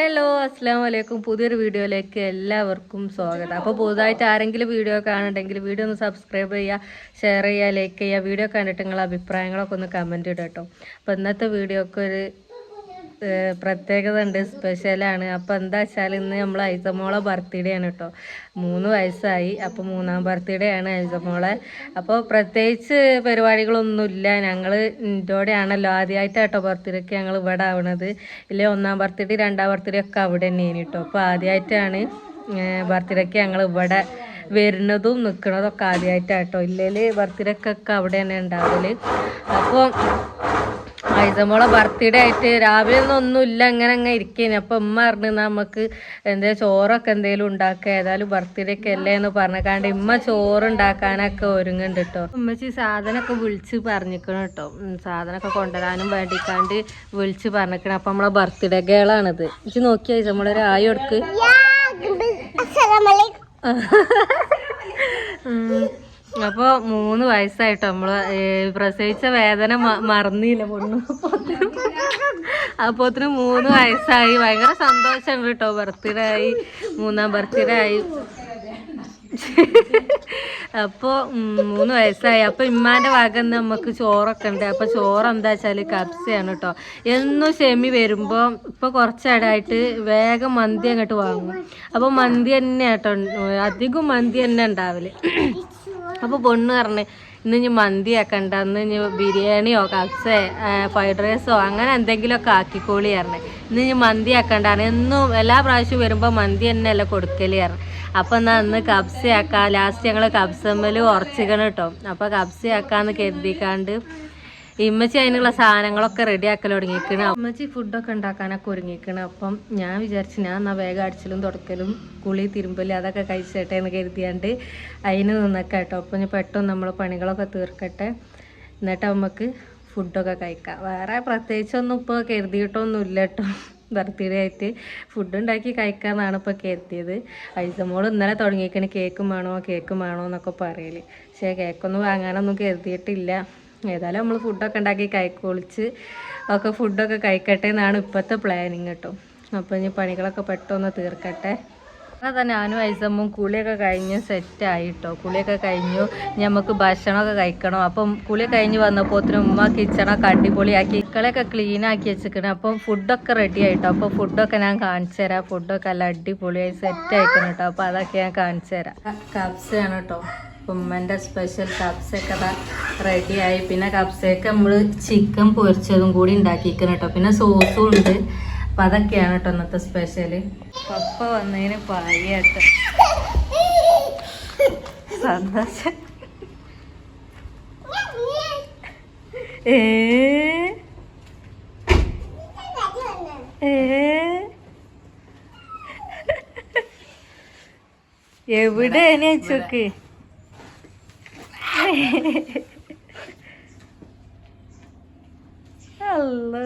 Hello അസ്സാം വലൈക്കും പുതിയൊരു വീഡിയോയിലേക്ക് എല്ലാവർക്കും സ്വാഗതം. അപ്പോൾ പുതുതായിട്ട് ആരെങ്കിലും വീഡിയോ കാണുന്നുണ്ടെങ്കിൽ വീഡിയോ ഒന്ന് സബ്സ്ക്രൈബ് ചെയ്യുക ഷെയർ ചെയ്യുക ലൈക്ക് ചെയ്യുക. വീഡിയോ കണ്ടിട്ട് നിങ്ങളുടെ അഭിപ്രായങ്ങളൊക്കെ ഒന്ന് കമന്റ് ഇടാം കേട്ടോ അപ്പോൾ ഇന്നത്തെ വീഡിയോക്ക് ഒരു ഏഹ്, പ്രത്യേകത ഉണ്ട് സ്പെഷ്യലാണ് അപ്പോൾ എന്താ വെച്ചാൽ ഇന്ന് നമ്മൾ ഐസമോളെ ബർത്ത്ഡേ ആണ് കേട്ടോ മൂന്ന് വയസ്സായി അപ്പോൾ മൂന്നാം ബർത്ത്ഡേ ആണ് ഐസമോളെ. അപ്പോൾ പ്രത്യേകിച്ച് പരിപാടികളൊന്നുമില്ല. ഞങ്ങൾ ഇതോടെയാണല്ലോ ആദ്യമായിട്ടാട്ടോ ബർത്ത്ഡേക്ക് ഞങ്ങൾ ഇവിടെ ആവണത്. ഇല്ലേ ഒന്നാം ബർത്ത്ഡേ രണ്ടാം ബർത്ത്ഡേ ഒക്കെ അവിടെ തന്നെയാണ് കേട്ടോ അപ്പോൾ ആദ്യമായിട്ടാണ് ബർത്ത്ഡേക്ക് ഞങ്ങൾ ഇവിടെ വരുന്നതും നിൽക്കുന്നതും ഒക്കെ ആദ്യമായിട്ടാട്ടോ ഇല്ലെങ്കിൽ ബർത്ത്ഡേക്കൊക്കെ അവിടെ തന്നെ ഉണ്ടാവൽ. അപ്പോൾ ഐസമോളെ ബർത്ത്ഡേ ആയിട്ട് രാവിലെ ഒന്നും ഒന്നുമില്ല അങ്ങനെ അങ്ങനെ ഇരിക്കേന്. അപ്പൊ ഉമ്മ പറഞ്ഞു നമുക്ക് എന്താ ചോറൊക്കെ എന്തേലും ഉണ്ടാക്കുക ഏതായാലും ബർത്ത്ഡേ ഒക്കെ അല്ലേ? എന്ന് പറഞ്ഞക്കാണ്ട് ഉമ്മ ചോറ് ഉണ്ടാക്കാനൊക്കെ ഒരുങ്ങുന്നുണ്ട് കേട്ടോ ഉമ്മച്ചി സാധനമൊക്കെ വിളിച്ച് പറഞ്ഞിക്കണം കേട്ടോ സാധനമൊക്കെ കൊണ്ടുവരാനും വേണ്ടിക്കാണ്ട് വിളിച്ച് പറഞ്ഞിക്കണം. അപ്പൊ നമ്മളെ ബർത്ത്ഡേ ഗേളാണിത് ഇച്ച് നോക്കിയാ നമ്മളൊരു ആയി കൊടുക്ക്. അപ്പൊ മൂന്ന് വയസ്സായിട്ടോ നമ്മൾ പ്രസവിച്ച വേദന മറന്നില്ല പൊണ്ണു അപ്പോത്തിന് മൂന്ന് വയസ്സായി. ഭയങ്കര സന്തോഷമുണ്ട് കേട്ടോ. ബർത്ത്ഡേ ആയി മൂന്നാം ബർത്ത്ഡേ ആയി. അപ്പോൾ മൂന്ന് വയസ്സായി. അപ്പോൾ ഇമ്മാന്റെ ഭാഗം നമുക്ക് ചോറൊക്കെ ഉണ്ട്. അപ്പോൾ ചോറ് എന്താ വെച്ചാൽ കബ്സയാണ് കേട്ടോ. എന്നും ഷെമി വരുമ്പോൾ ഇപ്പോൾ കുറച്ചിടായിട്ട് വേഗം മന്തി അങ്ങോട്ട് വാങ്ങും. അപ്പോൾ മന്തി തന്നെ കേട്ടോ അധികം മന്തി തന്നെ ഉണ്ടാവൽ. അപ്പോൾ പൊണ്ണ് പറഞ്ഞു ഇന്ന് ഇനി മന്തി ആക്കണ്ട ഇന്ന് ഇനി ബിരിയാണിയോ കപ്സേ ഫ്രൈഡ് റൈസോ അങ്ങനെ എന്തെങ്കിലുമൊക്കെ ആക്കിക്കോളി പറഞ്ഞു. ഇന്ന് ഇനി മന്തി ആക്കണ്ടാണ് എന്നും എല്ലാ പ്രാവശ്യവും വരുമ്പോൾ മന്തി തന്നെയല്ല കൊടുക്കൽ പറഞ്ഞു. അപ്പം എന്നാ അന്ന് കബ്സ ആക്കാം ലാസ്റ്റ് ഞങ്ങൾ കബ്സമ്മൽ ഉറച്ചിക്കണം കേട്ടോ അപ്പോൾ കബ്സ ആക്കാന്ന് കരുതിക്കാണ്ട് ഇമ്മച്ചി അതിനുള്ള സാധനങ്ങളൊക്കെ റെഡി ആക്കൽ തുടങ്ങിയിരിക്കണം ഇമ്മച്ചി ഫുഡൊക്കെ ഉണ്ടാക്കാനൊക്കെ ഒരുങ്ങിയിരിക്കണം അപ്പം ഞാൻ വിചാരിച്ചു ഞാൻ എന്നാ വേഗം അടിച്ചലും തുടക്കലും കുളി തിരുമ്പലും അതൊക്കെ കഴിച്ചേട്ടെ എന്ന് കരുതിയാണ്ട് അതിന് നിന്നൊക്കെ കേട്ടോ. അപ്പം ഞാൻ പെട്ടെന്ന് നമ്മൾ പണികളൊക്കെ തീർക്കട്ടെ. എന്നിട്ട് നമുക്ക് ഫുഡൊക്കെ കഴിക്കാം. വേറെ പ്രത്യേകിച്ചൊന്നും ഇപ്പോൾ കരുതിയിട്ടൊന്നുമില്ല കേട്ടോ. ബർത്ത്ഡേ ആയിട്ട് ഫുഡ് ഉണ്ടാക്കി കഴിക്കാമെന്നാണ് ഇപ്പോൾ കരുതിയത്. ഐസമോൾ ഇന്നലെ തുടങ്ങിയേക്കണ്. കേക്കും വേണോ കേക്കും വേണോ എന്നൊക്കെ പറയൽ. പക്ഷേ കേക്കൊന്നും വാങ്ങാനൊന്നും കരുതിയിട്ടില്ല. ഏതായാലും നമ്മൾ ഫുഡൊക്കെ ഉണ്ടാക്കി കൈക്കൊളിച്ച് ഒക്കെ ഫുഡൊക്കെ കഴിക്കട്ടെ എന്നാണ് ഇപ്പോഴത്തെ പ്ലാനിങ് കേട്ടോ അപ്പോൾ ഇനി പണികളൊക്കെ പെട്ടെന്ന് തീർക്കട്ടെ. അതാ ഞാനും ഐസമ്മും കുളിയൊക്കെ കഴിഞ്ഞ് സെറ്റായി കേട്ടോ കുളിയൊക്കെ കഴിഞ്ഞു. നമുക്ക് ഭക്ഷണമൊക്കെ കഴിക്കണം. അപ്പം കുളി കഴിഞ്ഞ് വന്നപ്പോത്തിന് ഉമ്മ കിച്ചണൊക്കെ അടിപൊളിയാക്കി ഇക്കളെയൊക്കെ ക്ലീൻ ആക്കി വെച്ചിരിക്കണം. അപ്പം ഫുഡൊക്കെ റെഡി ആയിട്ടോ. അപ്പോൾ ഫുഡൊക്കെ ഞാൻ കാണിച്ചു തരാം. ഫുഡൊക്കെ നല്ല അടിപൊളിയായി സെറ്റ് ആയിക്കണം കേട്ടോ അപ്പോൾ അതൊക്കെ ഞാൻ കാണിച്ചു തരാം. കപ്സയാണ് കേട്ടോ ഉമ്മന്റെ സ്പെഷ്യൽ കപ്സൊക്കെ അതാ റെഡിയായി പിന്നെ കപ്സയൊക്കെ നമ്മൾ ചിക്കൻ പൊരിച്ചതും കൂടി ഉണ്ടാക്കിയിരിക്കണം കേട്ടോ പിന്നെ സോസും ഉണ്ട്. അപ്പം അതൊക്കെയാണ് കേട്ടോ ഇന്നത്തെ സ്പെഷ്യൽ പപ്പ വന്നതിന് പായിട്ട് സന്തോഷം. ഏ? ഏ? എവിടെയാണ് ചോക്ക് അല്ല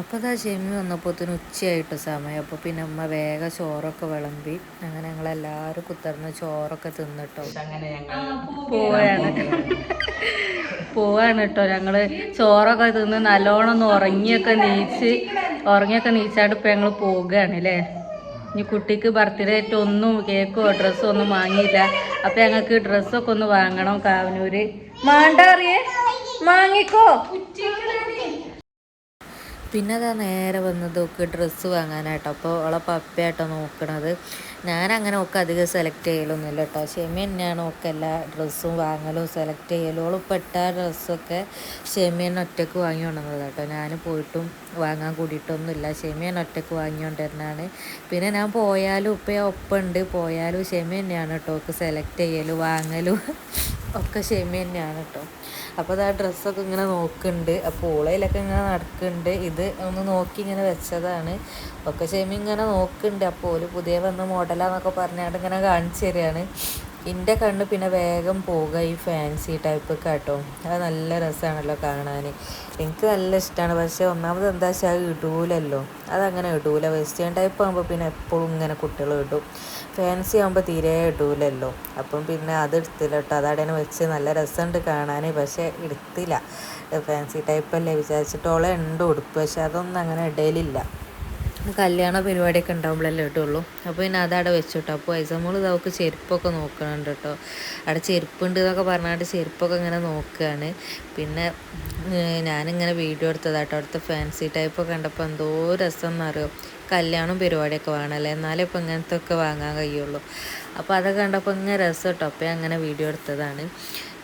അപ്പോൾ അതാ ഷെമി വന്നപ്പോത്തിന് ഉച്ചയായിട്ട് സമയം. അപ്പോൾ പിന്നെ അമ്മ വേഗം ചോറൊക്കെ വിളമ്പി. അങ്ങനെ ഞങ്ങളെല്ലാവരും കുത്തർന്ന് ചോറൊക്കെ തിന്നിട്ടോ. അങ്ങനെ ഞങ്ങൾ പോവാണ്. പോവാണ് കേട്ടോ ഞങ്ങൾ. ചോറൊക്കെ തിന്ന് നല്ലോണം ഒന്ന് ഉറങ്ങിയൊക്കെ നീച്ച് ഉറങ്ങിയൊക്കെ നീച്ചാണ്ട് ഇപ്പം ഞങ്ങൾ പോവുകയാണ് അല്ലേ ഇനി കുട്ടിക്ക് ബർത്ത്ഡേ ആയിട്ട് ഒന്നും കേക്കോ ഡ്രസ്സോ ഒന്നും വാങ്ങിയില്ല. അപ്പം ഞങ്ങൾക്ക് ഡ്രസ്സൊക്കെ ഒന്ന് വാങ്ങണം കാവനൂര്. മാണ്ട അറിയേ? വാങ്ങിക്കോ. പിന്നെ അതാ നേരെ വന്നത് ഒക്കെ ഡ്രസ്സ് വാങ്ങാനായിട്ടോ. അപ്പോൾ അവളെ പപ്പയായിട്ടോ നോക്കണത്. ഞാനങ്ങനെ ഒക്കെ അധികം സെലക്ട് ചെയ്യലൊന്നുമില്ല കേട്ടോ ഷെമി തന്നെയാണ് ഒക്കെ എല്ലാ ഡ്രസ്സും വാങ്ങലും സെലക്ട് ചെയ്യലും. ഓൾ പെട്ട ഡ്രസ്സൊക്കെ ഷെമി തന്നെ ഒറ്റയ്ക്ക് വാങ്ങി കൊണ്ടുവന്നത് കേട്ടോ ഞാൻ പോയിട്ടും വാങ്ങാൻ കൂടിയിട്ടൊന്നുമില്ല. ഷെമി തന്നെ ഒറ്റയ്ക്ക് വാങ്ങിക്കൊണ്ടിരുന്നാണ് പിന്നെ ഞാൻ പോയാലും ഇപ്പം ഒപ്പമുണ്ട്. പോയാലും ഷെമി തന്നെയാണ് കേട്ടോ ഒക്കെ സെലക്ട് ചെയ്യലും വാങ്ങലും. ഒക്കെ ഷെമി തന്നെയാണ് കേട്ടോ അപ്പോൾ അത് ആ ഡ്രസ്സൊക്കെ ഇങ്ങനെ നോക്കുന്നുണ്ട് അപ്പോൾ ഓളയിലൊക്കെ ഇങ്ങനെ നടക്കുന്നുണ്ട് ഇത് ഒന്ന് നോക്കി ഇങ്ങനെ വെച്ചതാണ്. ഒക്കെ ഷെമി ഇങ്ങനെ നോക്കുന്നുണ്ട് അപ്പോൾ ഓൽ പുതിയ വന്ന മോഡലാന്നൊക്കെ പറഞ്ഞാണ്ട് ഇങ്ങനെ കാണിച്ചു തരികയാണ് എന്റെ കണ്ണ് പിന്നെ വേഗം പോവുക ഈ ഫാൻസി ടൈപ്പ് കേട്ടോ അത് നല്ല രസമാണല്ലോ കാണാൻ എനിക്ക് നല്ല ഇഷ്ടമാണ് പക്ഷേ ഒന്നാമത് എന്താ വെച്ചാൽ അത് ഇടൂലല്ലോ. അതങ്ങനെ ഇടൂല. വെസ്റ്റേൺ ടൈപ്പ് ആകുമ്പോൾ പിന്നെ എപ്പോഴും ഇങ്ങനെ കുട്ടികൾ ഇടും. ഫാൻസി ആകുമ്പോൾ തീരെ ഇടൂലല്ലോ. അപ്പം പിന്നെ അത് എടുത്തില്ല കേട്ടോ അതവിടെ വെച്ച് നല്ല രസമുണ്ട് കാണാൻ പക്ഷേ എടുത്തില്ല. ഫാൻസി ടൈപ്പല്ലേ വിചാരിച്ചിട്ടോളെ ഉണ്ട് ഉടുപ്പ്. പക്ഷെ അതൊന്നും അങ്ങനെ ഇടയിലില്ല കല്യാണ പരിപാടിയൊക്കെ ഉണ്ടാകുമ്പോഴല്ലേ ഇട്ടുള്ളൂ അപ്പോൾ പിന്നെ അതവിടെ വെച്ചിട്ടോ. അപ്പോൾ ഐസമോൾ അവൾക്ക് ചെരുപ്പൊക്കെ നോക്കണുണ്ട് കേട്ടോ. അവിടെ ചെരുപ്പുണ്ട് എന്നൊക്കെ പറഞ്ഞാണ്ട് ചെരുപ്പൊക്കെ ഇങ്ങനെ നോക്കുകയാണ്. പിന്നെ ഞാനിങ്ങനെ വീഡിയോ എടുത്തതാട്ടോ അവിടുത്തെ ഫാൻസി ടൈപ്പൊക്കെ കണ്ടപ്പോൾ എന്തോ രസം എന്നറിയോ കല്യാണം പരിപാടിയൊക്കെ വേണമല്ലേ എന്നാലേ ഇപ്പം ഇങ്ങനത്തെ ഒക്കെ വാങ്ങാൻ കഴിയുള്ളൂ. അപ്പോൾ അതൊക്കെ കണ്ടപ്പോൾ ഇങ്ങനെ രസം കേട്ടോ. അപ്പോൾ അങ്ങനെ വീഡിയോ എടുത്തതാണ്.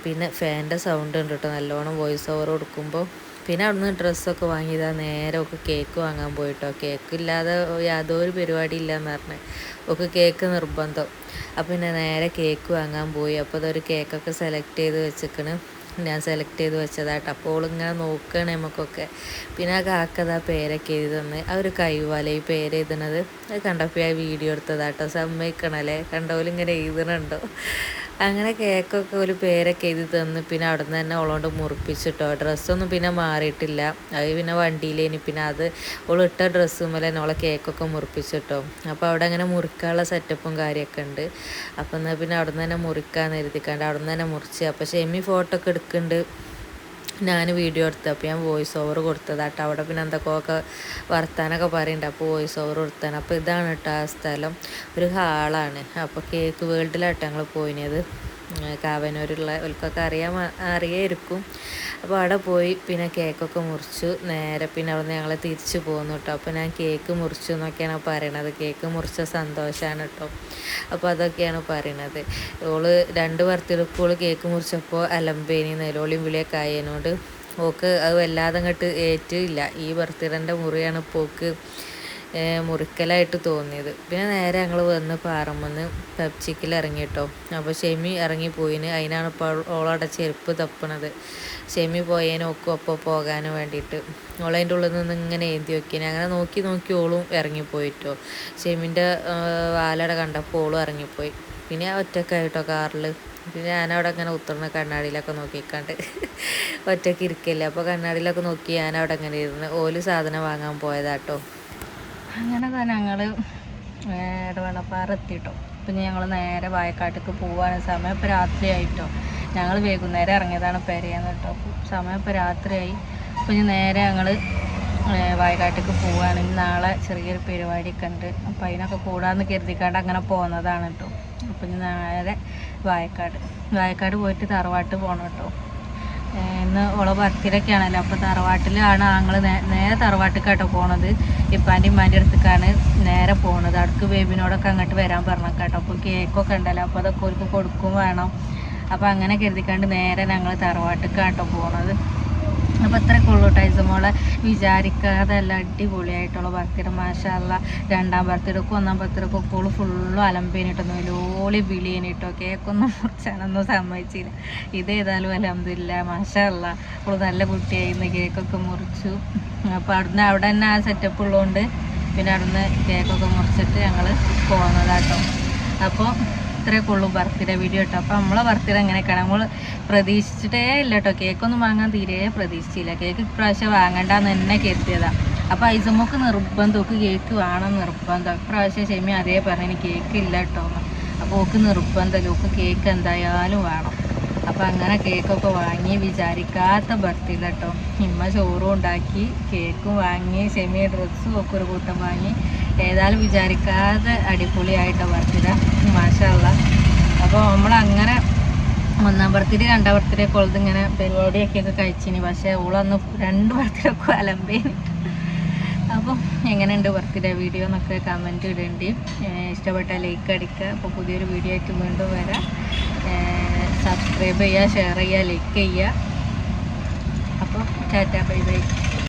പിന്നെ ഫാന്റെ സൗണ്ട് ഉണ്ട് കേട്ടോ. നല്ലോണം വോയിസ് ഓവർ കൊടുക്കുമ്പോൾ പിന്നെ അവിടുന്ന് ഡ്രസ്സൊക്കെ വാങ്ങിയതാ. നേരെ ഒക്കെ കേക്ക് വാങ്ങാൻ പോയിട്ടോ. കേക്ക് ഇല്ലാതെ യാതൊരു പരിപാടി ഇല്ലയെന്ന് പറഞ്ഞ്. ഒക്കെ കേക്ക് നിർബന്ധം. അപ്പം പിന്നെ നേരെ കേക്ക് വാങ്ങാൻ പോയി. അപ്പോൾ അതൊരു കേക്കൊക്കെ സെലക്ട് ചെയ്ത് വെച്ചിക്കണ്. ഞാൻ സെലക്ട് ചെയ്ത് വെച്ചതാട്ടോ. അപ്പോൾ ഇങ്ങനെ നോക്കുകയാണ് നമുക്കൊക്കെ പിന്നെ ആ കാക്കതാ പേരൊക്കെ എഴുതി തന്നെ. ആ ഒരു കൈവാല ഈ പേര് എഴുതണത്. അത് കണ്ടപ്പോൾ ആ വീഡിയോ എടുത്തതാട്ടോ. സമ്മതിക്കണല്ലേ? കണ്ടോലിങ്ങനെ എഴുതണുണ്ടോ? അങ്ങനെ കേക്കൊക്കെ ഒരു പേരൊക്കെ എഴുതി തന്ന് പിന്നെ അവിടെ നിന്ന് തന്നെ ഓളോണ്ട് മുറിപ്പിച്ചിട്ടോ. ഡ്രസ്സൊന്നും പിന്നെ മാറിയിട്ടില്ല. അത് പിന്നെ വണ്ടിയിലേനി. പിന്നെ അത് ഓൾ ഇട്ട ഡ്രസ്സ് മേലെ തന്നെ ഓളെ കേക്കൊക്കെ മുറിപ്പിച്ചിട്ടോ. അപ്പോൾ അവിടെ അങ്ങനെ മുറിക്കാനുള്ള സെറ്റപ്പും കാര്യമൊക്കെ ഉണ്ട്. അപ്പം എന്നാൽ പിന്നെ അവിടെ നിന്ന് തന്നെ മുറിക്കാൻ എഴുതിക്കാണ്ട് അവിടെ നിന്ന് തന്നെ മുറിച്ച്. അപ്പോൾ ഷെമി ഫോട്ടോ ഒക്കെ എടുക്കുന്നുണ്ട് ഞാൻ വീഡിയോ എടുത്തത്. അപ്പോൾ ഞാൻ വോയിസ് ഓവർ കൊടുത്തതാട്ടോ. അവിടെ പിന്നെ എന്തൊക്കെയൊക്കെ വർത്താനൊക്കെ പറയുന്നുണ്ട് അപ്പോൾ വോയിസ് ഓവർ കൊടുത്താണ് അപ്പോൾ ഇതാണ് കേട്ടോ ആ സ്ഥലം. ഒരു ഹാളാണ്. അപ്പോൾ കേക്ക് വേൾഡിലാട്ടോ ഞങ്ങൾ പോയിനത്. കാവനൂരുള്ള അവർക്കൊക്കെ അറിയാൻ അറിയായിരിക്കും. അപ്പോൾ അവിടെ പോയി പിന്നെ കേക്കൊക്കെ മുറിച്ചു. നേരെ പിന്നെ അവിടെ ഞങ്ങൾ തിരിച്ചു പോന്നു കേട്ടോ അപ്പോൾ ഞാൻ കേക്ക് മുറിച്ചു എന്നൊക്കെയാണ് പറയണത്. കേക്ക് മുറിച്ച സന്തോഷമാണ് കേട്ടോ അപ്പോൾ അതൊക്കെയാണ് പറയണത്. ഓൾ രണ്ട് വർത്തിലൊക്കെ കേക്ക് മുറിച്ചപ്പോൾ അലമ്പേനി നിലോളിയും വിളിയൊക്കെ ആയതിനോട് ഓക്ക് അത് വല്ലാതെ അങ്ങോട്ട് ഏറ്റില്ല. ഈ ബർത്ത്ഡേന്റെ മുറിയാണ് പോക്ക് മുറിക്കലായിട്ട് തോന്നിയത്. പിന്നെ നേരെ ഞങ്ങൾ വന്ന് പാറമ്മന്ന് പബ്ജിക്കിൽ ഇറങ്ങി കേട്ടോ അപ്പോൾ ഷെമി ഇറങ്ങിപ്പോയിന് അതിനാണ് ഇപ്പോൾ ഓളവിടെ ചെരുപ്പ് തപ്പണത്. ഷെമി പോയേനെ ഒക്കും ഒപ്പം പോകാനും വേണ്ടിയിട്ട് ഓളതിന്റെ ഉള്ളിൽ നിന്ന് ഇങ്ങനെ ഏന്തി വയ്ക്കാൻ അങ്ങനെ നോക്കി നോക്കി ഓളും ഇറങ്ങിപ്പോയിട്ടോ ഷെമിന്റെ വാലട കണ്ടപ്പോൾ ഓളും ഇറങ്ങിപ്പോയി പിന്നെ ഒറ്റക്കായിട്ടോ കാറിൽ പിന്നെ ഞാനവിടെ അങ്ങനെ ഉത്തർന്ന് കണ്ണാടിയിലൊക്കെ നോക്കിക്കാണ്ട് ഒറ്റയ്ക്ക് ഇരിക്കില്ല. അപ്പോൾ കണ്ണാടിയിലൊക്കെ നോക്കി ഞാനവിടെ അങ്ങനെ ഇരുന്ന്. ഓൽ സാധനം വാങ്ങാൻ പോയതാട്ടോ അങ്ങനെ തന്നെ ഞങ്ങൾ ഇടവണ്ണപ്പാറ എത്തിയിട്ടോ പിന്നെ ഞങ്ങൾ നേരെ വായക്കാട്ടേക്ക് പോവാണ്. സമയം ഇപ്പോൾ രാത്രിയായിട്ടോ. ഞങ്ങൾ വൈകുന്നേരം ഇറങ്ങിയതാണ് പെരയെന്ന് കേട്ടോ. സമയം ഇപ്പോൾ രാത്രിയായി. പിന്നെ നേരെ ഞങ്ങൾ വായക്കാട്ടേക്ക് പോവാണ്. നാളെ ചെറിയൊരു പരിപാടിയൊക്കെ ഉണ്ട്. അപ്പം അതിനൊക്കെ കൂടാന്ന് കരുതിക്കാണ്ട് അങ്ങനെ പോകുന്നതാണ് കേട്ടോ. അപ്പം ഇനി നേരെ വായക്കാട് വായക്കാട് പോയിട്ട് തറവാട്ട് പോകണം കേട്ടോ. ഇന്ന് ഓളെ ബർത്ത്ഡേക്ക് ആണല്ലോ അപ്പോൾ തറവാട്ടിലാണ് ആങ്ങൾ നേരെ തറവാട്ടിക്കാട്ടോ പോണത്. ഇപ്പാന്റെ ഇമ്മാന്റെ അടുത്തേക്കാണ് നേരെ പോണത്. അടുക്ക് ബേബിനോടൊക്കെ അങ്ങോട്ട് വരാൻ പറഞ്ഞു കേട്ടോ അപ്പോൾ കേക്കൊക്കെ ഉണ്ടല്ലോ. അപ്പോൾ അതൊക്കെ ഓർക്ക് കൊടുക്കും വേണം. അപ്പോൾ അങ്ങനെ കരുതിക്കാണ്ട് നേരെ ഞങ്ങൾ തറവാട്ടിക്കാട്ടോ പോണത്. അപ്പോൾ ഇത്രയൊക്കെ ഉള്ളൂ ടൈസ് മോളെ. വിചാരിക്കാതെ അല്ല അടിപൊളിയായിട്ടുള്ള ബർത്ത്ഡേ മാഷല്ല രണ്ടാം ബർത്ത്ഡേക്കും ഒന്നാം ബർത്ത്ഡേക്കും ഒക്കെ ഓൾ ഫുള്ളും അലമ്പേനിട്ടൊന്നും ലോളി ബിളിയനിട്ടോ കേക്കൊന്നും മുറിച്ചാനൊന്നും സമ്മതിച്ചില്ല. ഇത് ഏതായാലും അലഹമില്ല മാഷല്ല ഓൾ നല്ല കുട്ടിയായിരുന്നു കേക്കൊക്കെ മുറിച്ചു. അപ്പോൾ അവിടുന്ന് അവിടെ തന്നെ ആ സെറ്റപ്പ് ഉള്ളതുകൊണ്ട് പിന്നെ അവിടുന്ന് കേക്കൊക്കെ മുറിച്ചിട്ട് ഞങ്ങൾ പോകുന്നതാട്ടോ അപ്പോൾ ഇത്രയൊക്കെ ഉള്ളൂ ബർത്ത്ഡേ വീഡിയോ കേട്ടോ അപ്പോൾ നമ്മളെ ബർത്ത്ഡേ എങ്ങനെയൊക്കെയാണ്? നമ്മൾ പ്രതീക്ഷിച്ചിട്ടേ ഇല്ല കേട്ടോ കേക്കൊന്നും വാങ്ങാൻ തീരെ പ്രതീക്ഷിച്ചില്ല. കേക്ക് ഇപ്രാവശ്യം വാങ്ങണ്ടെന്ന് തന്നെ കരുതിയതാണ് അപ്പോൾ ഐസമ്മക്ക് നിർബന്ധം ഓക്ക് കേക്ക് വേണം നിർബന്ധം. ഇപ്രാവശ്യം ഷെമി അതേ പറഞ്ഞു കേക്ക് ഇല്ല കേട്ടോ അപ്പോൾ ഓക്ക് നിർബന്ധമല്ല ഓക്ക് കേക്ക് എന്തായാലും വേണം. അപ്പോൾ അങ്ങനെ കേക്കൊക്കെ വാങ്ങി വിചാരിക്കാത്ത ബർത്ത്ഡേ കേട്ടോ ഇമ്മ ചോറും ഉണ്ടാക്കി കേക്കും വാങ്ങി ഷെമി ഡ്രസ്സും ഒക്കെ ഒരു കൂട്ടം വാങ്ങി. ഏതായാലും വിചാരിക്കാതെ അടിപൊളിയായിട്ടോ ബർത്ത്ഡേ മാഷല്ല അപ്പോൾ നമ്മളങ്ങനെ ഒന്നാം ബർത്ത്ഡേ രണ്ടാം ബർത്ത്ഡേ ഒക്കെ ഇങ്ങനെ പരിപാടിയൊക്കെയൊക്കെ കഴിച്ചിനി. പക്ഷേ ഓളന്ന് രണ്ട് ബർത്ത്ഡേ ഒക്കെ അലമ്പേനി. അപ്പോൾ എങ്ങനെയുണ്ട് ബർത്ത്ഡേ വീഡിയോ എന്നൊക്കെ കമന്റ് ഇടേണ്ടി. ഇഷ്ടപ്പെട്ട ലൈക്ക് അടിക്കുക. അപ്പോൾ പുതിയൊരു വീഡിയോ ആയിട്ട് വീണ്ടും വരാം. സബ്സ്ക്രൈബ് ചെയ്യുക ഷെയർ ചെയ്യുക ലൈക്ക് ചെയ്യുക. അപ്പോൾ ടാറ്റ ബൈ ബൈ